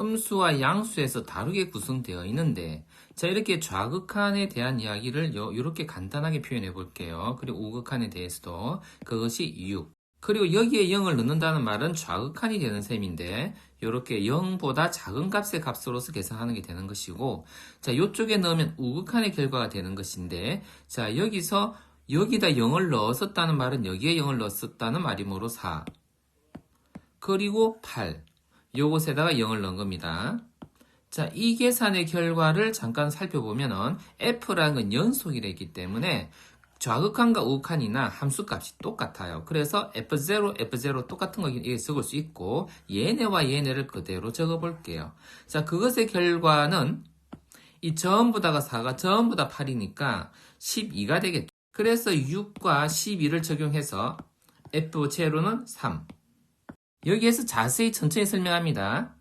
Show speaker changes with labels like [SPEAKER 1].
[SPEAKER 1] 음수와 양수에서 다르게 구성되어 있는데 자 이렇게 좌극한에 대한 이야기를 요, 이렇게 간단하게 표현해 볼게요. 그리고 우극한에 대해서도 그것이 6. 그리고 여기에 0을 넣는다는 말은 좌극한이 되는 셈인데 이렇게 0보다 작은 값의 값으로서 계산하는 게 되는 것이고 자 이쪽에 넣으면 우극한의 결과가 되는 것인데 자 여기서 여기다 0을 넣었었다는 말은 여기에 0을 넣었었다는 말이므로 4 그리고 8 요것에다가 0을 넣은 겁니다. 자, 이 계산의 결과를 잠깐 살펴보면은 f라는 건 연속이랬기 때문에 좌극한과 우극한이나 함수값이 똑같아요. 그래서 f0, f0 똑같은 거 이렇게 적을 수 있고 얘네와 얘네를 그대로 적어볼게요. 자, 그것의 결과는 이 전부 다가 4가 전부 다 8이니까 12가 되겠죠. 그래서 6과 12를 적용해서 f 제로는 3. 여기에서 자세히 천천히 설명합니다.